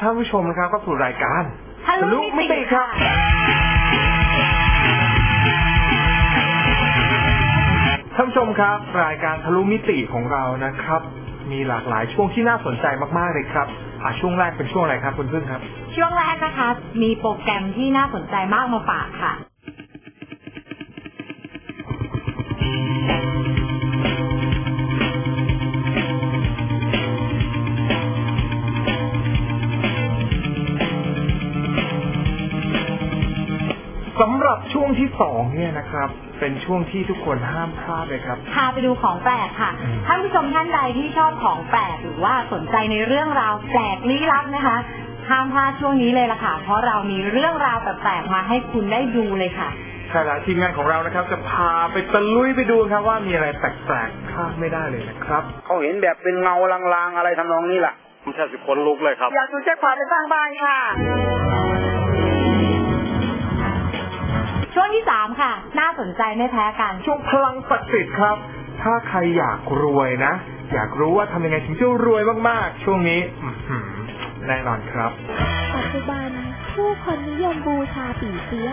ท่านผู้ชมนะครับเข้าสู่รายการทะลุมิติค่ะท่านผู้ชมครับ รายการทะลุมิติของเรานะครับ มีหลากหลายช่วงที่น่าสนใจมากๆเลยครับอะช่วงแรกเป็นช่วงอะไรครับคุณพึ่งครับ ช่วงแรกนะคะ มีโปรแกรมที่น่าสนใจมากมาฝากค่ะ สองเนี่ยนะครับ เป็นช่วงที่ทุกคนห้ามพลาดเลยครับ พาไปดูของแปลกค่ะ อืม ท่านผู้ชมท่านใดที่ชอบของแปลกหรือว่าสนใจในเรื่องราวแปลกลี้ลับนะคะ ห้ามพลาดช่วงนี้เลยล่ะค่ะ เพราะเรามีเรื่องราวแปลกๆมาให้คุณได้ดูเลยค่ะ ใช่แล้วทีมงานของเรานะครับ จะพาไปตะลุยไปดูครับว่ามีอะไรแปลกๆพลาดไม่ได้เลยนะครับ เขาเห็นแบบเป็นเงาลางๆ อะไรทำนองนี้แหละผมแทบจะขนลุกเลยครับ อยากดูแจ็คพอตไปสร้างบ้านค่ะ ช่วงที่สามค่ะ น่าสนใจไม่แพ้กัน ช่วงพลังศักดิ์สิทธิ์ครับ ถ้าใครอยากรวยนะ อยากรู้ว่าทำยังไงถึงจะรวยมากๆ ช่วงนี้อื้อหือแน่นอนครับ ปัจจุบันผู้คนนิยมบูชาปีเสีย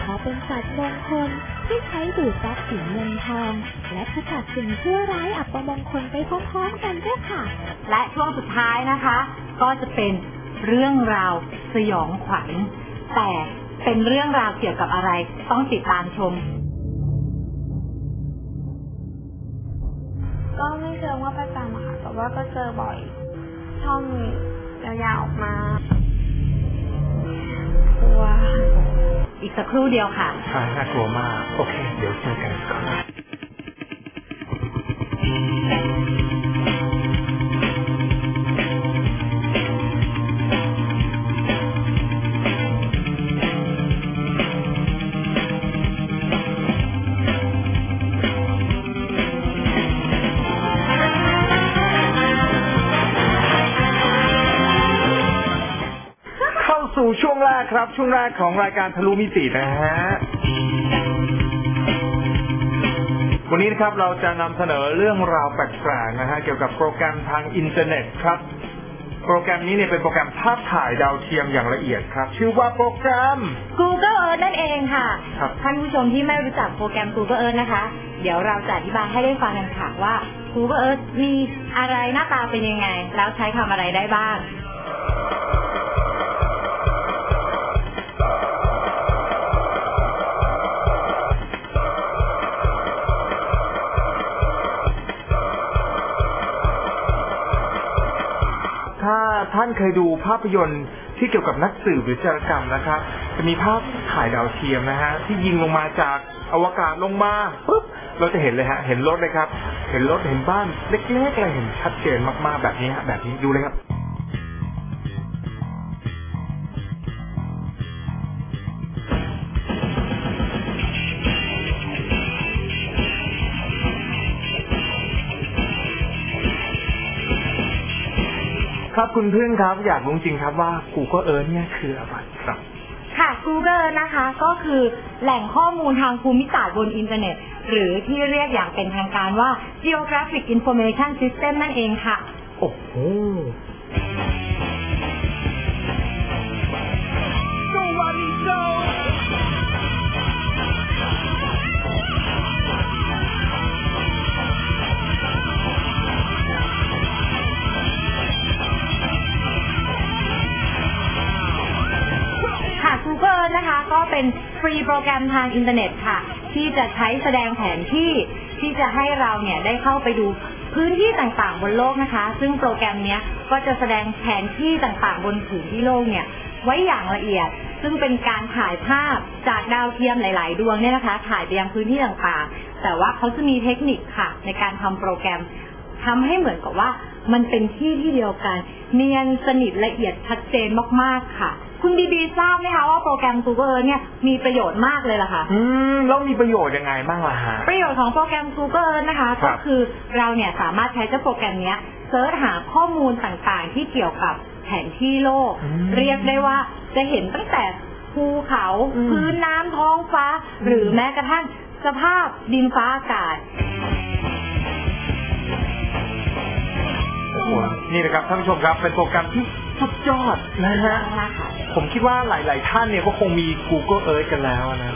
เพราะเป็นสัตว์มงคลที่ใช้ดูดซับสิ่งเงินทอง และขจัดสิ่งชั่วร้ายอัปมงคลไปพร้อมๆกันด้วยค่ะ และช่วงสุดท้ายนะคะ ก็จะเป็นเรื่องราวสยองขวัญแต่ เป็นเรื่องราวเกี่ยวกับอะไร ต้องติดตามชม ก็ไม่เชิงว่าประจำอะค่ะแต่ว่าก็เจอบ่อยช่องยาวๆออกมากลัว อีกสักครู่เดียวค่ะ ใช่น่ากลัวมาก โอเค เดี๋ยวเจอกันครับ ช่วงแรกของรายการทะลุมิตินะฮะ วันนี้นะครับเราจะนำเสนอเรื่องราวแปลกๆนะฮะเกี่ยวกับโปรแกรมทางอินเทอร์เน็ตครับ โปรแกรมนี้เนี่ยเป็นโปรแกรมภาพถ่ายดาวเทียมอย่างละเอียดครับ ชื่อว่าโปรแกรม Google Earth นั่นเองค่ะ ครับ ท่านผู้ชมที่ไม่รู้จักโปรแกรม Google Earth นะคะ เดี๋ยวเราจะอธิบายให้ได้ฟังกันค่ะว่า Google Earth มีอะไรหน้าตาเป็นยังไง แล้วใช้ทำอะไรได้บ้างาท่านเคยดูภาพยนตร์ที่เกี่ยวกับนักสืบหรือจารกรรมนะครับ จะมีภาพถ่ายดาวเทียมนะฮะที่ยิงลงมาจากอวกาศลงมาปุ๊บเราจะเห็นเลยฮะ เห็นรถเลยครับ เห็นรถเห็นบ้านเล็กๆอะไรเห็นชัดเจนมากๆแบบนี้ฮะแบบนี้ดูเลยครับ ครับคุณเพื่อนครับอยากรู้จริงครับว่า Google Earth เนี่ยคืออะไรครับ ค่ะ Google Earth นะคะก็คือแหล่งข้อมูลทางภูมิศาสตร์บนอินเทอร์เน็ต หรือที่เรียกอย่างเป็นทางการว่า Geographic Information System นั่นเองค่ะ โอ้โหค่ะ เป็นฟรีโปรแกรมทางอินเทอร์เน็ตค่ะ ที่จะใช้แสดงแผนที่ที่จะให้เราเนี่ยได้เข้าไปดูพื้นที่ต่างๆบนโลกนะคะ ซึ่งโปรแกรมนี้ก็จะแสดงแผนที่ต่างๆ บนผืนที่โลกเนี่ย ไว้อย่างละเอียด ซึ่งเป็นการถ่ายภาพจากดาวเทียมหลาย ๆ ดวงเนี่ยนะคะ ถ่ายไปยังพื้นที่ต่างๆ แต่ว่าเขาจะมีเทคนิคค่ะ ในการทำโปรแกรมทำให้เหมือนกับว่ามันเป็นที่ที่เดียวกัน เนียนสนิทละเอียดชัดเจนมากๆค่ะ คุณบีบีทราบไหมคะว่าโปรแกรม Google Earth เนี่ยมีประโยชน์มากเลยล่ะค่ะ อืมแล้วมีประโยชน์ยังไงบ้างล่ะฮะ ประโยชน์ของโปรแกรม Google Earth นะคะก็คือเราเนี่ยสามารถใช้เจ้าโปรแกรมเนี้ยเซิร์ชหาข้อมูลต่างๆ ที่เกี่ยวกับแผนที่โลกเรียกได้ว่าจะเห็นตั้งแต่ภูเขาพื้นน้ำท้องฟ้า หรือแม้กระทั่งสภาพดินฟ้าอากาศ นี่นะครับท่านผู้ชมครับเป็นโปรแกรมที่ สุดยอดนะฮะมากค่ะผมคิดว่าหลาย ๆ ท่านเนี่ยก็คงมี Google Earth กันแล้วนะ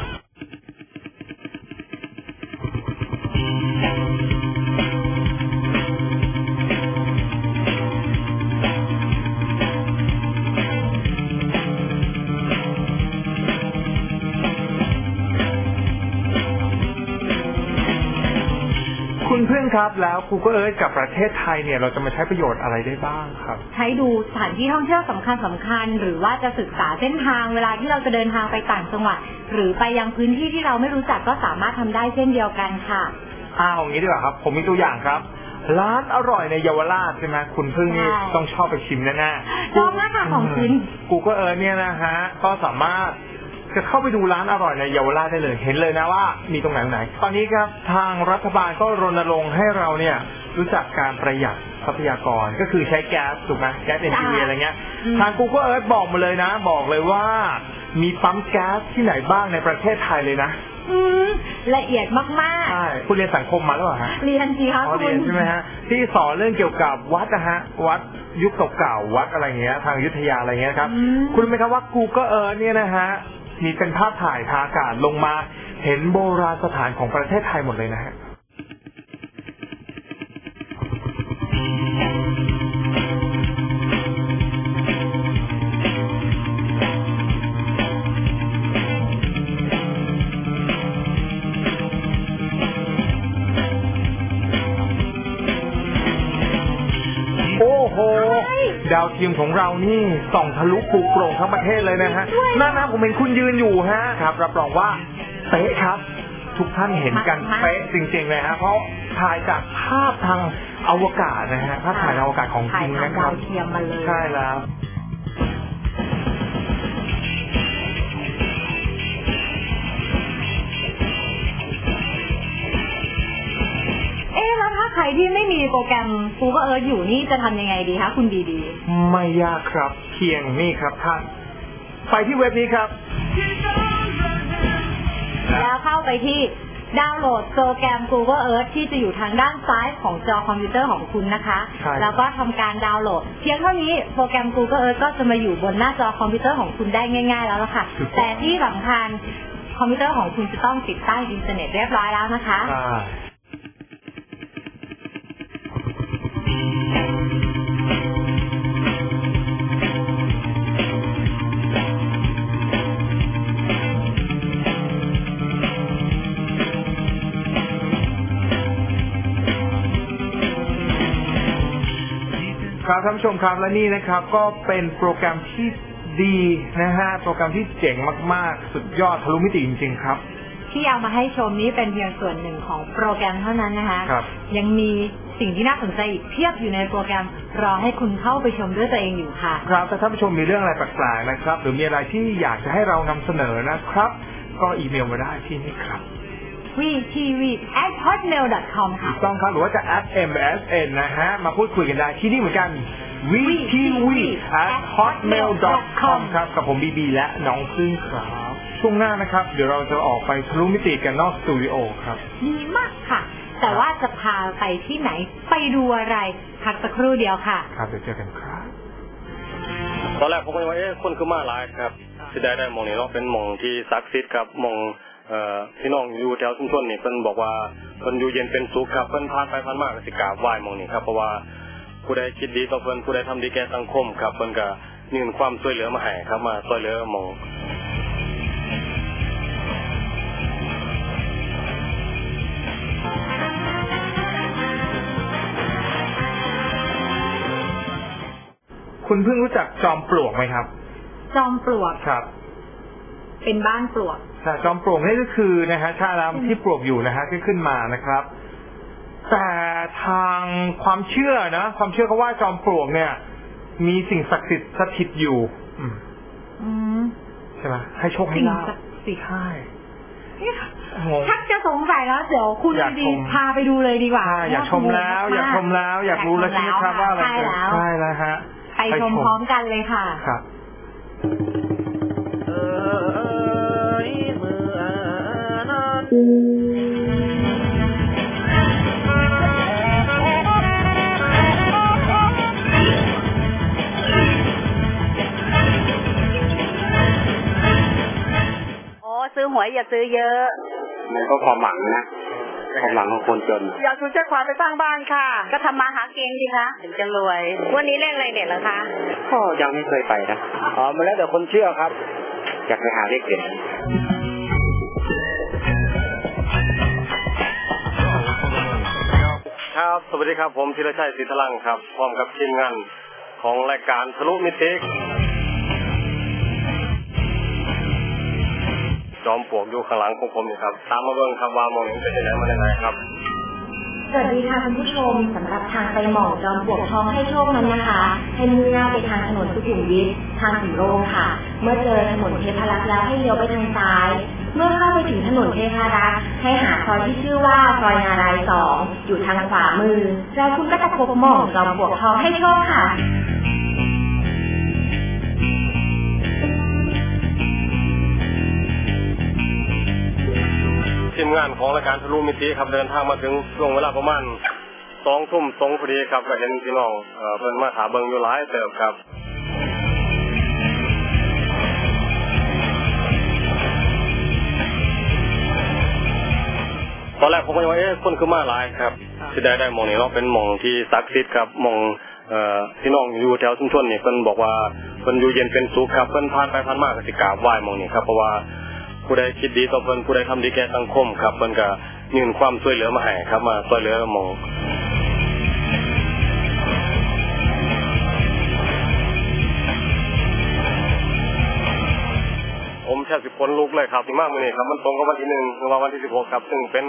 คุณพึ่งครับแล้ว Google Earth กับประเทศไทยเนี่ยเราจะมาใช้ประโยชน์อะไรได้บ้างครับ ใช้ดูสถานที่ท่องเที่ยวสำคัญสำคัญ หรือว่าจะศึกษาเส้นทางเวลาที่เราจะเดินทางไปต่างจังหวัด หรือไปยังพื้นที่ที่เราไม่รู้จักก็สามารถทำได้เช่นเดียวกันค่ะอ้าวอย่างนี้ดีกว่าครับ ผมมีตัวอย่างครับร้านอร่อยในเยาวราชใช่ไหมคุณพึ่งนี่ใช่ต้องชอบไปชิมแน่ๆชอบมากค่ะของกิน Google Earth เนี่ยนะฮะก็สามารถ จะเข้าไปดูร้านอร่อยในเยาวราชได้เลย เห็นเลยนะว่ามีตรงไหนตรงไหน ตอนนี้ครับทางรัฐบาลก็รณรงค์ให้เราเนี่ยรู้จักการประหยัดทรัพยากรก็คือใช้แก๊สถูกไหมแก๊ส NGV อ่าอะไรเงี้ยอืมทาง Google Earth บอกมาเลยนะ บอกเลยว่า มีปั๊มแก๊สที่ไหนบ้างในประเทศไทยเลยนะอืมละเอียดมากใช่คุณเรียนสังคมมาหรือเปล่าฮะๆเรียนสิคะอ๋อคุเรียณนใช่ไหมฮะที่สอนเรื่องเกี่ยวกับวัดนะฮะ วัดยุคเก่าๆวัดอะไรเงี้ย ทางอยุทธยาอะไรเงี้ยครับอืมคุณรู้ไหมครับว่า Google Earth เนี่ยนะฮะ มีเป็นภาพถ่ายทางอากาศลงมาเห็นโบราณสถานของประเทศไทยหมดเลยนะฮะ เทียมของเรานี่ส่องทะลุปลุกโปร่งทั้งประเทศเลยนะฮะนั่นนะผมเห็นคุณยืนอยู่ฮะครับ รับรองว่าเป๊ะครับ ทุกท่านเห็นกันมากๆเป๊ะจริงๆเลยฮะเพราะถ่ายจากภาพทางอวกาศนะฮะภาพถ่ายทางอวกาศของจริงถ่ายนะทางครัดาบวเทียมมาเลยใช่แล้ว โปรแกรม Google Earth อยู่นี่จะทำยังไงดีคะคุณดีดี ไม่ยากครับเพียงนี่ครับท่าน ไปที่เว็บนี้ครับ แล้วเข้าไปที่ดาวน์โหลดโปรแกรม Google Earth ที่จะอยู่ทางด้านซ้ายของจอคอมพิวเตอร์ของคุณนะคะ ใช่ แล้วก็ทำการดาวน์โหลด เพียงเท่านี้โปรแกรม Google Earth ก็จะมาอยู่บนหน้าจอคอมพิวเตอร์ของคุณได้ง่าย ๆ แล้วล่ะค่ะ แต่ที่สำคัญคอมพิวเตอร์ของคุณจะต้องติดตั้งอินเทอร์เน็ตเรียบร้อยแล้วนะคะ อ่า ครับท่านผู้ชมครับและนี่นะครับก็เป็นโปรแกรมที่ดีนะฮะโปรแกรมที่เจ๋งมากๆ สุดยอดทะลุมิติจริงๆครับ ที่เอามาให้ชมนี้เป็นเพียงส่วนหนึ่งของโปรแกรมเท่านั้นนะคะ ครับ ยังมี สิ่งที่น่าสนใจอีกเพียบอยู่ในโปรแกรม รอให้คุณเข้าไปชมด้วยตัวเองอยู่ค่ะ ครับถ้าท่านผู้ชมมีเรื่องอะไรแปลกๆนะครับ หรือมีอะไรที่อยากจะให้เรานำเสนอนะครับ ก็อีเมลมาได้ที่นี่ครับ vtv at hotmail com ค่ะ ถูกต้องครับหรือว่าจะ at msn นะฮะ มาพูดคุยกันได้ที่นี่เหมือนกัน vtv at hotmail com ครับ กับผมบีบีและน้องพึ่งครับ ช่วงหน้านะครับ เดี๋ยวเราจะออกไปทะลุมิติกันนอกสตูดิโอครับ ดีมากค่ะ แต่ว่าจะพาไปที่ไหนไปดูอะไรพักสักครู่เดียวค่ะครับเดี๋ยวเจอกันครับตอนแรกผมก็ว่าเอ๊ะคนคือมาหลายครับที่ได้ได้หมองนี้เนาะเป็นหมองที่ศักดิ์สิทธิ์ครับหมองเอ่อพี่น้องอยู่แถวชุมชนนี่เพิ่นบอกว่าเพิ่นอยู่เย็นเป็นสุขครับเพิ่นผ่านไปผ่านมาก็สิกราบไหว้หมองนี้ครับเพราะว่าผู้ใดคิดดีต่อเพิ่นผู้ใดทำดีแก่สังคมครับเพิ่นก็ยื่นความช่วยเหลือมาให้ครับมาช่วยเหลือหมอง คุณเพิ่งรู้จักจอมปลวกไหมครับ จอมปลวกครับ เป็นบ้านปลวกแต่จอมปลวกนี่ก็คือนะฮะชาลามที่ปลวกอยู่นะฮะที่ขึ้นมานะครับ แต่ทางความเชื่อนะความเชื่อเขาว่าจอมปลวกเนี่ย มีสิ่งศักดิ์สิทธิ์สถิตอยู่ อืมอืมใช่ไหมให้โชคให้สิ่งลาภศักดิ์สิทธิ์ใช่งงชักจะสงสัยแล้วเดี๋ยวคุณอยากดีชมๆพาไปดูเลยดีกว่าใช่อยากชมแล้ว อยากชมแล้ว อยากรู้แล้วใช่ไหมครับว่าอะไรใช่เกิดแล้วใช่แล้วฮะ ไปชมพร้อมกันเลยค่ะครับเอ้ซื้อหวยอย่าซื้อเยอะ มันก็พอหมังนะ ความหวังของคนจน อยากซื้อแจ้งความไปสร้างบ้านค่ะ ก็ทำมาหาเกงดีคะถึงจะรวย วันนี้เลขอะไรเด็ดเหรอคะก็ยังไม่เคยไปนะอ๋อมันแล้วแต่คนเชื่อครับ อยากไปหาเลขเด็ดครับสวัสดีครับผมธีรชัยศรีทลังครับ พร้อมกับทีมงานของรายการทะลุมิติ จอมปลวกอยู่ข้างหลังของผมนี่ครับ ตามมาเบิ่งครับว่ามองเห็นเป็นยังไงมายังไงครับ สวัสดีค่ะคุณผู้ชมสำหรับทางไปหมองจอมปลวกทองให้โชคนั้นนะคะให้มุ่งหน้าไปทางถนนสุขุมวิททางสีโรงค่ะ เมื่อเจอถนนเทพรักษ์แล้วให้เลี้ยวไปทางซ้าย เมื่อเข้าไปถึงถนนเทพรักษ์ให้หาซอยที่ชื่อว่าซอยนารายสองอยู่ทางขวามือแล้วคุณก็จะพบหม่องจอมปลวกทองให้โชคค่ะ มงานของรายการทะลุมิติครับเดินทางมาถึงช่วงเวลาประมาณสองทุ่มตรงพอดีครับก็เห็นพี่น้องเอ่อเพิ่นมาถาเบิงอยู่หลายเติบครับตอนแรกผมก็ยังว่าเอ๊ะคนคือมาหลายครับที่ได้ได้มองนี้เนาะเป็นมองที่ศักดิ์สิทธิ์ครับมองเอ่อพี่น้องอยู่แถวชุมชนนี่เพิ่นบอกว่าเพิ่นอยู่เย็นเป็นสุขครับเพิ่นผ่านไปผ่านมาก็สิกราบไหว้มองนี้ครับเพราะว่า ผู้ใดคิดดีต่อเพิ่นผู้ใดทำดีแก่สังคมครับเพิ่นก็ยื่นความช่วยเหลือมาให้ครับ มาช่วยเหลือหมองผมแทบสิพ้นลุกเลยครับดีมากเลยนี่ครับ มันตรงกับวันที่หนึ่งหรือว่าวันที่สิบหกครับ ซึ่งเป็น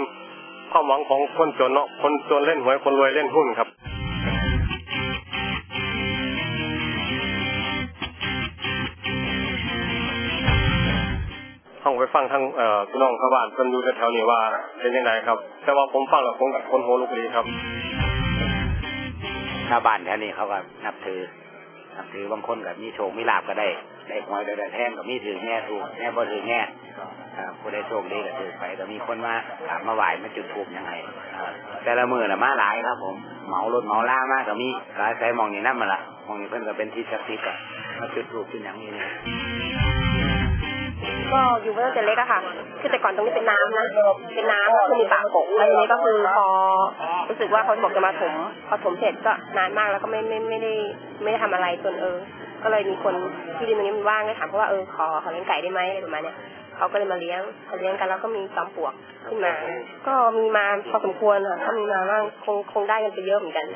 ความหวังของคนจนเนาะคนจนเล่นหวยคนรวยเล่นหุ้นครับ ฟังทางเอ่อน้องชาวบ้านคนอยู่แถวๆนี้ว่าเป็นยังไงครับ แต่ว่าผมฟังแล้วผมกับคนโหลุกดีครับชาวบ้านแถวนี้เขาก็นับถือนับถือบางคนกับมีโชคมีลาบก็ได้ ได้หวยได้แทนก็มีถือแง่ถูกแง่บ่ถือแง่ผู้ได้โชคดีก็ถือไปก็มีคนมากราบมาไหวมาจุดธูปยังไงแต่ละมือละมาหลายครับ ผมเหมารถเหมาล่ามากก็มีหลายใจมองนี่นั่นมาละมองนี่เพิ่นก็เป็นที่ศักดิ์สิทธิ์อะมาจุดธูปเป็นอย่างนี้ ก็อยู่มาตั้งแต่เล็กอะค่ะ คือแต่ก่อนตรงนี้เป็นน้ำนะ เป็นน้ำก็คือมีปากกกแล้วทีนี้ก็คือพอรู้สึกว่าเขาบอกจะมาถมพอถมเสร็จก็นานมากแล้วก็ไม่ไม่ไม่ได้ไม่ได้ทำอะไรจนเออ ก็เลยมีคนที่ดินตรงนี้มันว่างก็ถามเขาว่าเออขอขอเลี้ยงไก่ได้ไหมอะไรประมาณเนี้ยเขาก็เลยมาเลี้ยงพอเลี้ยงกันแล้วก็มีจอมปลวกขึ้นมา ก็มีมาพอสมควรค่ะถ้ามีมาบ้างคงคงได้กันไปเยอะเหมือนกัน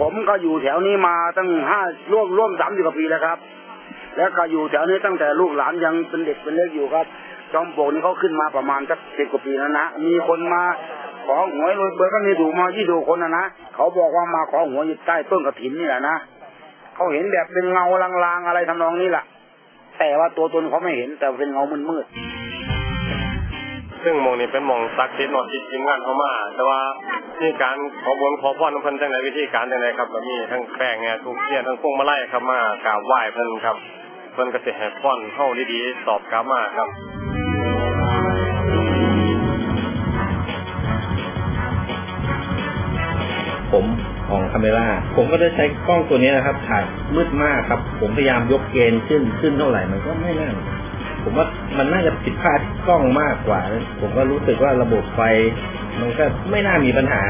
ผมก็อยู่แถวนี้มาตั้งห้าร่วมร่วมสามสิบกว่าปีแล้วครับ แล้วก็อยู่แถวนี้ตั้งแต่ลูกหลานยังเป็นเด็กเป็นเล็กอยู่ครับจอมโปกนี่เขาขึ้นมาประมาณสักสิบกว่าปีแล้วนะมีคนมาขอหวยรวยเบอร์ก็มีถูกมายี่สิบคนนะนะเขาบอกว่ามาขอหวยอยู่ใต้ต้นกระถินนี่แหละนะเขาเห็นแบบเป็นเงาลางๆอะไรทำนองนี้แหละแต่ว่าตัวตนเขาไม่เห็นแต่เป็นเงามืดๆซึ่งมองนี้เป็นมองศักดิ์สิทธิ์เนาะที่ทีมงานเขามา แต่ว่ามีการขอบนขอพรของเพิ่นจังไดวิธีการจังไดครับก็มีทั้งแป้งเนี่ยทุกเทียนทั้งพวงมาลัยครับมากราบไหว้เพิ่นครับ เพิ่นก็สิให้พรเฮาดีๆตอบกลับมาครับผมของคาเมล่าผมก็ได้ใช้กล้องตัวนี้นะครับ ถ่ายมืดมากครับ ผมพยายามยกเกณฑ์ขึ้นขึ้นเท่าไหร่มันก็ไม่น่าผมว่ามันน่าจะผิดพลาดกล้องมากกว่า ผมก็รู้สึกว่าระบบไฟ มันก็ไม่น่ามีปัญหา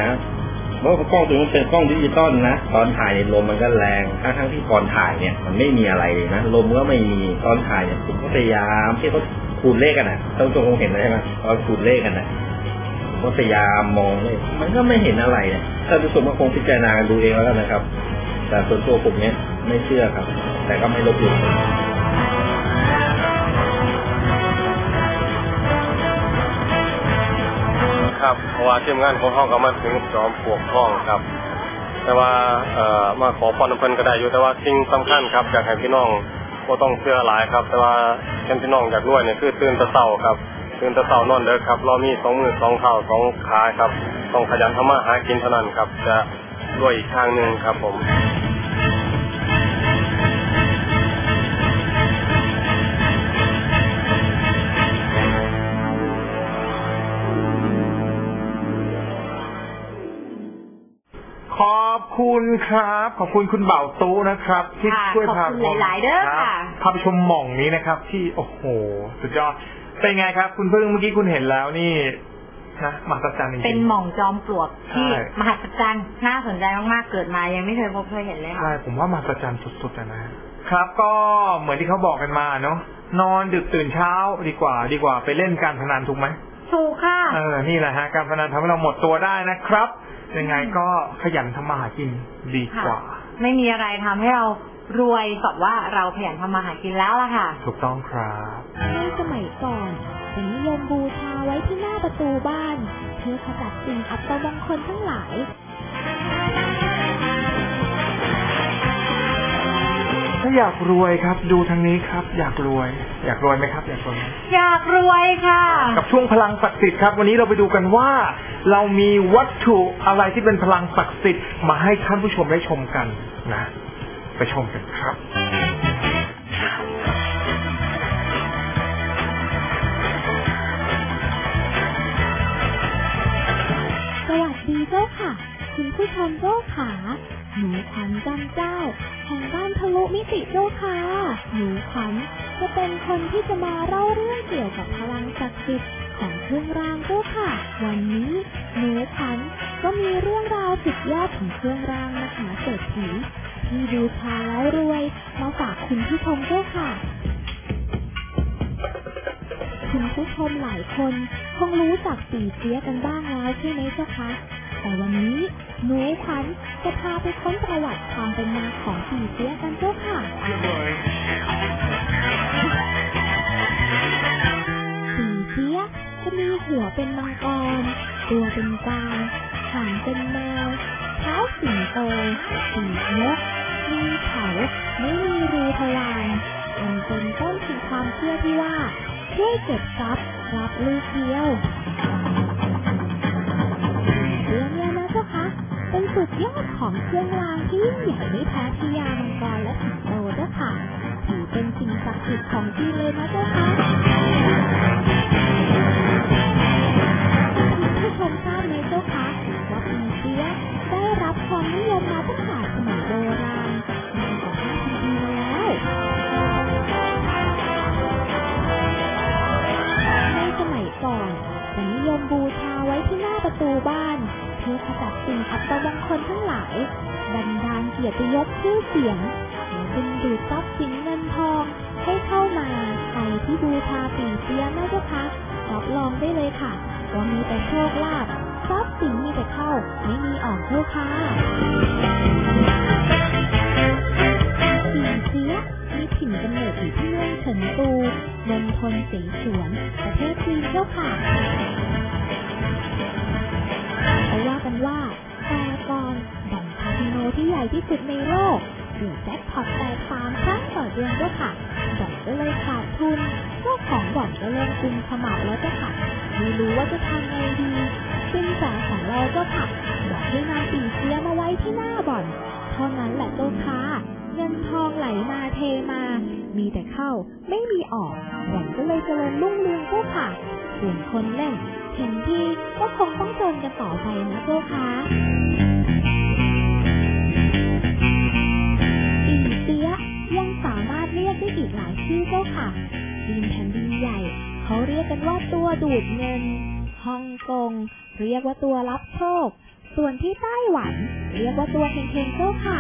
เพราะกล้องตัวนี้เป็นกล้องดิจิตอลนะตอนถ่ายลมมันก็แรงทั้งทั้งที่ก่อนถ่ายเนี่ยมันไม่มีอะไรเลยนะลมก็ไม่มีตอนถ่ายเนี่ยผมก็พยายามที่เขาขูดเลขกันนะท่านผู้ชมคงเห็นใช่ไหมตอนขูดเลขกันนะมก็พยายามมองเลยมันก็ไม่เห็นอะไรเนี่ยท่าผู้ชมก็คงพิจารณาดูเองแล้วกันนะครับ แต่ส่วนตัวผมเนี่ยไม่เชื่อครับ แต่ก็ไม่ลบหลู่ ครับเพราะว่าทีมงานของเขาก็มาถึงจอมปลวกทองครับ แต่ว่าเอ่อมาขอพรน้ำเพิ่นก็ได้อยู่แต่ว่าสิ่งสำคัญครับอยากให้พี่น้องก็ต้องเชื่อหลายครับ แต่ว่าเช่พี่น้องอยากรวยเนี่ยคือตื่นแตะเช้าครับตื่นแตะเช้านอนเด้อครับเรามีสองมือสองเท้าสองขาครับต้องขยันทำมาหากินเท่านั้นครับ จะรวยอีกทางหนึ่งครับผม อบคุณครับ ขอบคุณคุณเบ่าวตู้นะครับ ที่ค่ะช่วยพาขอบคุณหลาย ๆ เด้อรับค่ะพาไปชมหม่องนี้นะครับ ที่โอ้โห สุดยอด เป็นไงครับ คุณเพิ่งเมื่อกี้คุณเห็นแล้วนี่นะมหัศจรรย์จริงๆเป็นหม่องจอมปลวกที่ใช่มหัศจรรย์น่าสนใจมาก ๆ เกิดมายังไม่เคยพบเคยเห็นเลยค่ะใช่ผมว่ามหัศจรรย์สุดๆอะนะครับ ก็เหมือนที่เขาบอกกันมาเนาะนอนดึกตื่นเช้าดีกว่า ดีกว่าไปเล่นการพนันถูกไหมถูกค่ะเออนี่แหละฮะการพนันทำให้เราหมดตัวได้นะครับ ยังไงก็ขยันทำมาหากินดีกว่า ไม่มีอะไรทำให้เรารวยสอบว่าเราขยันทำมาหากินแล้วล่ะค่ะ ถูกต้องครับในสมัยก่อนจะนิยมบูชาไว้ที่หน้าประตูบ้าน เพื่อขจัดสิ่งอัปมงคลทั้งหลาย ถ้าอยากรวยครับ ดูทางนี้ครับ อยากรวย อยากรวยไหมครับ อยากรวยไหมอยากรวยค่ะ กับช่วงพลังศักดิ์สิทธิ์ครับ วันนี้เราไปดูกันว่า เรามีวัตถุอะไรที่เป็นพลังศักดิ์สิทธิ์มาให้ท่านผู้ชมได้ชมกันนะ ไปชมกันครับสวัสดีเจ้าค่ะ คุณผู้ชมเจ้าขาหนูขวัญจันเจ้า แห่งบ้านทะลุมิติเจ้าค่ะหนูขวัญจะเป็นคนที่จะมาเล่าเรื่องเกี่ยวกับพลังศักดิ์สิทธิ์ของเครื่องรางเจ้าค่ะ วันนี้หนูขวัญก็มีเรื่องราวสุดยอดของเครื่องรางมหาเศรษฐีที่บูชาแล้วรวยมาฝากคุณผู้ชมเจ้าค่ะ คุณผู้ชมหลายคนคงรู้จักปีเสียกันบ้างแล้วใช่ไหมเจ้าคะ แต่วันนี้หนูขวัญจะพาไปค้นประวัติความเป็นมาของปีเสียกันเจ้าค่ะปีเสียจะมีหัวเป็นมังกร ตัวเป็นกวางหางเป็นแมวเท้าสิงโตปีกนกมีเขาไม่มีรูทวารอันเป็นต้นถึงความเชื่อที่ว่าช่วยเก็บทรัพย์รับลูกเดียว สุดยอดของเครื่องรางที่ยิ่งใหญ่ไม่แพ้พญามังกรและสิงโตเจ้าค่ะถือเป็นสิ่งศักดิ์สิทธิ์ของจีนเลยนะเจ้าค่ะคุณผู้ชมทราบไหมเจ้าคะว่าปีเสียได้รับความนิยมมาตั้งแต่สมัยโบราณนานกว่า5,000ปีมแล้วในสมัยก่อนจะนิยมบูชาไว้ที่หน้าประตูบ้าน พื่อขจัดสิ่งอัปมงคลทั้งหลายบันดาลเกียรติยศชื่อเสียงและดึงดูดทรัพย์สินเงินทอง ให้เข้ามาใครที่บูชาปีเสียนะเจ้าคะรับรองได้เลยค่ะว่ามีแต่โชคลาภทรัพย์สินมีแต่เข้าไม่มีออกเจ้าค่ะปีเสียมีถิ่นกำเนิดอยู่ที่เมืองเฉินตูมณฑลเสฉวน ประเทศจีนเจ้าค่ะ เขาว่ากันว่าแต่ก่อนบ่อคาสิโนที่ใหญ่ที่สุดในโลกถูกแจ็คพอตแตกสามครั้งต่อเดือนเจ้าค่ะบ่อนก็เลยขาดทุนเจ้าของบ่อนก็เริ่มกุมขมับแล้วเจ้าค่ะไม่รู้ว่าจะทำไงดีซึ่งจ่าของเราเจ้าค่ะบอกให้นำปีเสียมาไว้ที่หน้าบ่อนเท่านั้นแหละเจ้าค่ะเงินทองไหลมาเทมา มีแต่เข้าไม่มีออกบ่อนก็เลยเจริญรุ่งเรืองเจ้าค่ะส่วนคนเล่น เห็นที่ก็คงต้องจนกันต่อไปนะเจ้าค่ะปีเสียยังสามารถเรียกได้อีกหลายชื่อเจ้าค่ะดินแผ่นดินใหญ่ เขาเรียกกันว่าตัวดูดเงินฮ่องกงเรียกว่าตัวรับโชค ส่วนที่ไต้หวัน เรียกว่าตัวเฮงๆเจ้าค่ะ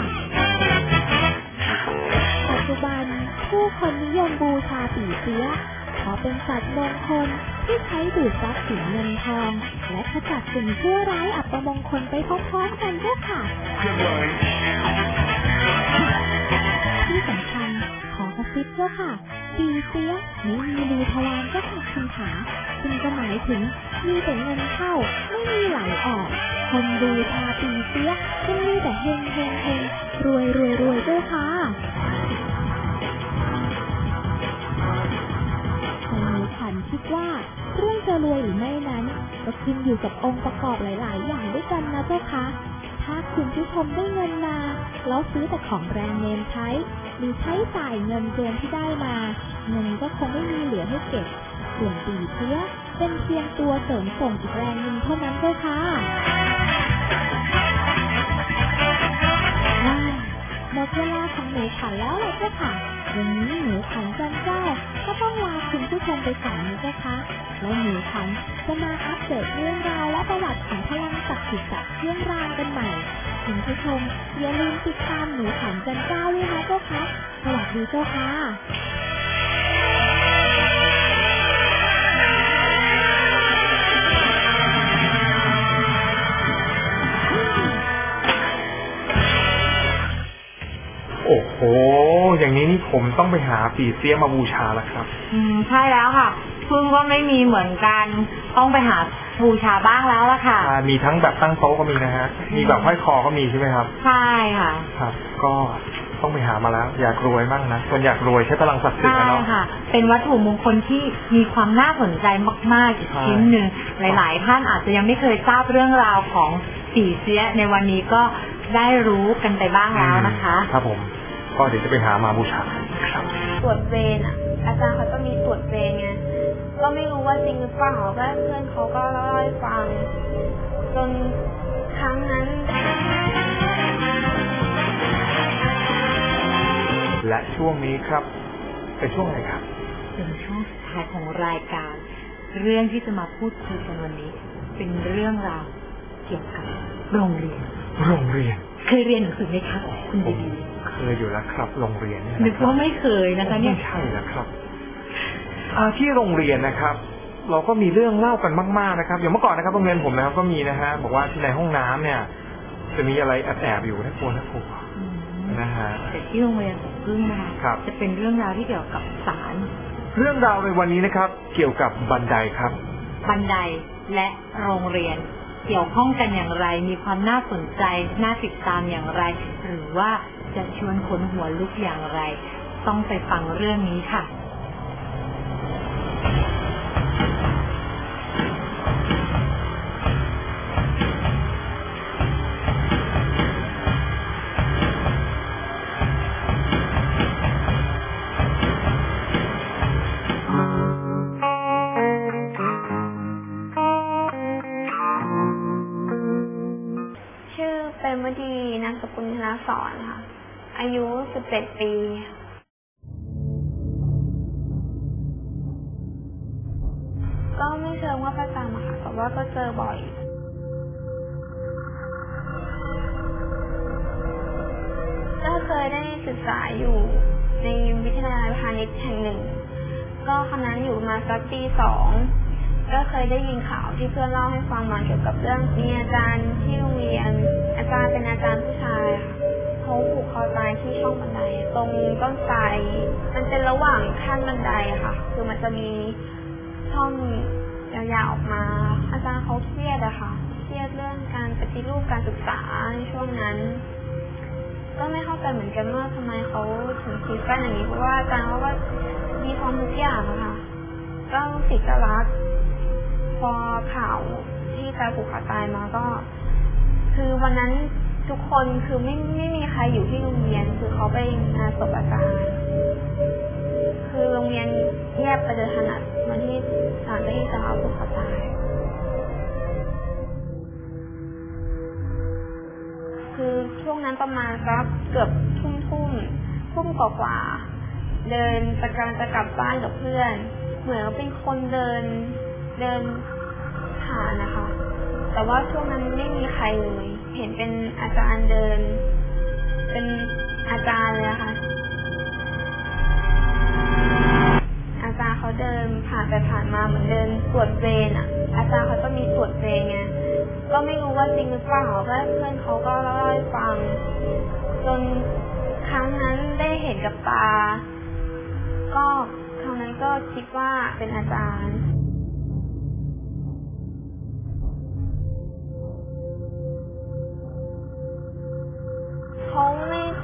ปัจจุบันผู้คนนิยมบูชาปีเสีย เพราะเป็นสัตว์มงคลที่ใช้ดูดทรัพย์สินเงินทอง และขจัดสิ่งชั่วร้ายอัปมงคลไปพร้อมๆกันเจ้าค่ะ ที่สำคัญขอกระซิบเจ้าค่ะปีเสียไม่มีรูทวารเจ้าค่ะคุณขาซึ่งก็หมายถึงมีแต่เงินเข้าไม่มีไหลออก คนบูชาปีเสียก็มีแต่เฮงเฮงเฮงรวยรวยรวยเจ้าค่ะันคิดว่าเรื่องจะรวยหรือไม่นั้นก็ขึ้นอยู่กับองค์ประกอบหลาย ๆ อย่างด้วยกันนะเจ้าคะถ้าคุณผู้ชมได้เงินมา แล้วซื้อแต่ของแบรนด์เนมใช้ หรือใช้จ่ายเงินเกินที่ได้มา เงินก็คงไม่มีเหลือให้เก็บ ส่วนปีเชื้อเป็นเพียงตัวเสริมส่งอีกแรงหนึ่งเท่านั้นเจ้าค่ะว้าวหมดเวลาของหนูขันแล้วเลยเจ้าค่ะ วันนี้หนูขันจันเจ้าก็ต้องลาคุณผู้ชมไปก่อนนะคะแล้วหนูขันจะมาอัปเดตเรื่องราวและประวัติของพลังศักดิ์สิทธิ์จากเครื่องรางกันใหม่คุณผู้ชมอย่าลืมติดตามหนูขันจันเจ้าด้วยนะเจ้าคะสวัสดีเจ้าค่ะโอ้โห อย่างนี้นี่ผมต้องไปหาปีเสียมาบูชาแล้วครับ อืมใช่แล้วค่ะพึ่งก็ไม่มีเหมือนกันต้องไปหาบูชาบ้างแล้วล่ะค่ะอ่ามีทั้งแบบตั้งโต๊ะก็มีนะฮะ มีแบบห้อยคอก็มีใช่ไหมครับ ใช่ค่ะ ครับ ก็ต้องไปหามาแล้ว อยากรวยบ้างนะคนอยากรวยใช้พลังศักดิ์สิทธิ์ใช่นะเนาะค่ะ เป็นวัตถุมงคลที่มีความน่าสนใจมากๆอีกใช่ชิ้นหนึ่งหลาย ๆ ท่านอาจจะยังไม่เคยทราบเรื่องราวของปีเสียในวันนี้ก็ได้รู้กันไปบ้างแล้วนะคะ ครับผม ก็เดี๋ยวจะไปหามาบูชาครับตรวจเวรอะ อาจารย์เขาจะมีตรวจเวรไงก็ไม่รู้ว่าจริงหรือเปล่าก็เพื่อนเขาก็เล่าให้ฟังจนครั้งนั้น และช่วงนี้ครับเป็นช่วงอะไรครับเป็นช่วงสุดท้ายของรายการ เรื่องที่จะมาพูดคุยกันวันนี้ เป็นเรื่องราวเกี่ยวกับโรงเรียน โรงเรียน เคยเรียนหนังสือไหมคะคุณผมดี เคยอยู่แล้วครับ โรงเรียนเยนึกะครับว่าไม่เคยนะคะ เนี่ยไม่ใช่แล้วครับอ่าที่โรงเรียนนะครับ เราก็มีเรื่องเล่ากันมาก ๆนะครับ อย่างเมื่อก่อนนะครับโรงเรียนผมนะครับ ก็มีนะฮะบอกว่าที่ในห้องน้ำเนี่ย จะมีอะไรแอบๆอยู่นะกลัวนะกลัวอืมนะฮะแต่ที่โรงเรียนของพึ่งนะคะครับจะเป็นเรื่องราวที่เกี่ยวกับศาลเรื่องราวในวันนี้นะครับ เกี่ยวกับบันไดครับ บันไดและโรงเรียน เกี่ยวข้องกันอย่างไร มีความน่าสนใจน่าติดตามอย่างไร หรือว่า จะชวนขนหัวลุกอย่างไร ต้องไปฟังเรื่องนี้ค่ะชื่อเป็นวดีนามสกุลธนสอนค่ะ อายุ 17 ปีก็ไม่เชิงว่าประจำค่ะแต่ว่าก็เจอบ่อย ก็เคยได้ศึกษาอยู่ในวิทยาลัยพาณิชย์แห่งหนึ่ง ก็คณะอยู่มาสักปีสองก็เคยได้ยินข่าวที่เพื่อนเล่าให้ฟังมาเกี่ยวกับเรื่องมีอาจารย์ที่โรงเรียน อาจารย์เป็นอาจารย์ผู้ชายค่ะ เขาผูกคอตายที่ช่องบันไดตรงต้นไทรมันเป็นระหว่างขั้นบันไดค่ะ คือมันจะมีช่องยาวๆออกมา อาจารย์เขาเครียดอะค่ะเครียดเรื่องการปฏิรูปการศึกษาในช่วงนั้น ก็ไม่เข้าใจเหมือนกันว่าทำไมเขาถึงคิดกันอย่างนี้เพราะว่าอาจารย์เขาก็มีความทุกอย่างอะค่ะก็ลูกศิษย์ก็รักพอข่าวที่ตาผูกขาตายมาก็ คือวันนั้น ทุกคนคือไม่ไม่มีใครอยู่ที่โรงเรียน คือเขาไปงานศพอาจารย์คือโรงเรียนเงียบไปโดยขนาดวันที่หลังจากที่ตาผูกขาตายคือช่วงนั้นประมาณสักเกือบทุ่มทุ่มทุ่มกว่าๆเดินจะกำลังจะกลับบ้านกับเพื่อน เหมือนเป็นคนเดินเดินผ่านนะคะ แต่ว่าช่วงนั้นไม่มีใครเลย เห็นเป็นอาจารย์เดิน เป็นอาจารย์เลยค่ะ อาจารย์เขาเดินผ่านไปผ่านมาเหมือนเดินตรวจเวรอะ อาจารย์เขาจะมีตรวจเวรไงก็ไม่รู้ว่าจริงหรือเปล่าก็เพื่อนเขาก็เล่าให้ฟัง จนครั้งนั้นได้เห็นกับตา ก็ครั้งนั้นก็คิดว่าเป็นอาจารย์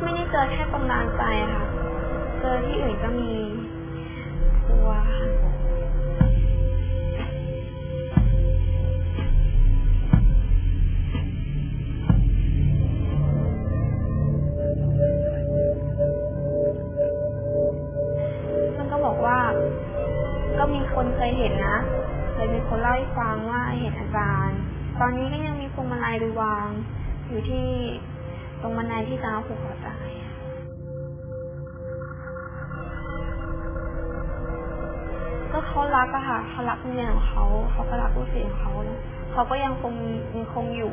ไม่ได้เจอแค่ตรงลานใจค่ะ เจอที่อื่นก็มีกลัวค่ะมันก็บอกว่าก็มีคนเคยเห็นนะเคยมีคนเล่าให้ฟังว่าเห็นอาจารย์ ตอนนี้ก็ยังมีพวงมาลัยไปวาง อยู่ที่ ตรงบันไดที่จ้าผูกคอตายก็เขารักอะค่ะเขารักเรียนของเขาเขาก็รักลูกศิษย์ของเขาเขาก็ยังคงยังคงอยู่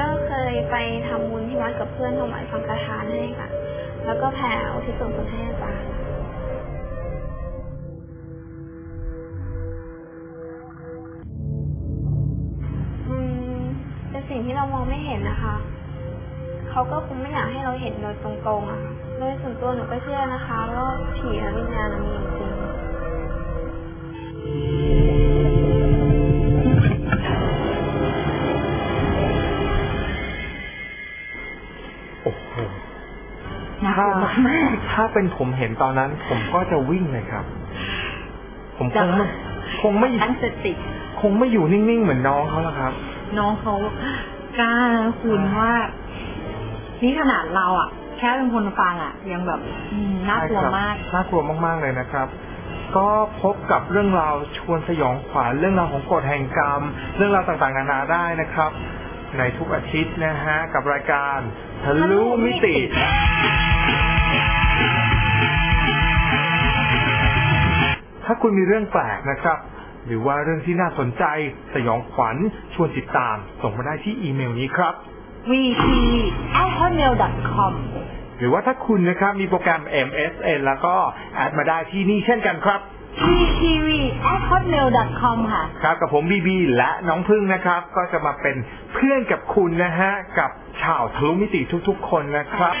ก็เคยไปทำบุญที่วัดกับเพื่อนถวายสังฆทานให้ค่ะ แล้วก็แผ่อุทิศส่วนกุศลให้อาจารย์ นนะคะเขาก็คงไม่อยากให้เราเห็นโดยตรงๆอะค่ะโดยส่วนตัวหนูก็เชื่อนะคะว่าผีและวิญญาณมันมีอยู่จริงโอ้โหน่ากถ้าลัวมากถ้าเป็นผมเห็นตอนนั้น ผมก็จะวิ่งเลยครับ ผมคจะงไม่คงไม่ตั้งสติคงไม่อยู่นิ่งๆเหมือนน้องเขาละครับ น้องเขา กล้านะคุณว่า นี่ขนาดเราอะ แค่เป็นคนฟังอะ ยังแบบอืมน่ากลัวมากใช่ครับน่ากลัวมากๆเลยนะครับ ก็พบกับเรื่องราวชวนสยองขวัญเรื่องราวของกฎแห่งกรรม เรื่องราวต่างๆนานาได้นะครับ ในทุกอาทิตย์นะฮะ กับรายการทะลุมิติถ้าคุณมีเรื่องแปลกนะครับ หรือว่าเรื่องที่น่าสนใจ สยองขวัญชวนติดตาม ส่งมาได้ที่อีเมลนี้ครับ vt hotmail com หรือว่าถ้าคุณนะครับมีโปรแกรม MSN แล้วก็แอดมาได้ที่นี่เช่นกันครับ vtv hotmail com ค่ะ ครับกับผมบีบีและน้องพึ่งนะครับ ก็จะมาเป็นเพื่อนกับคุณนะฮะ กับชาวทะลุมิติทุกๆ คนนะครับ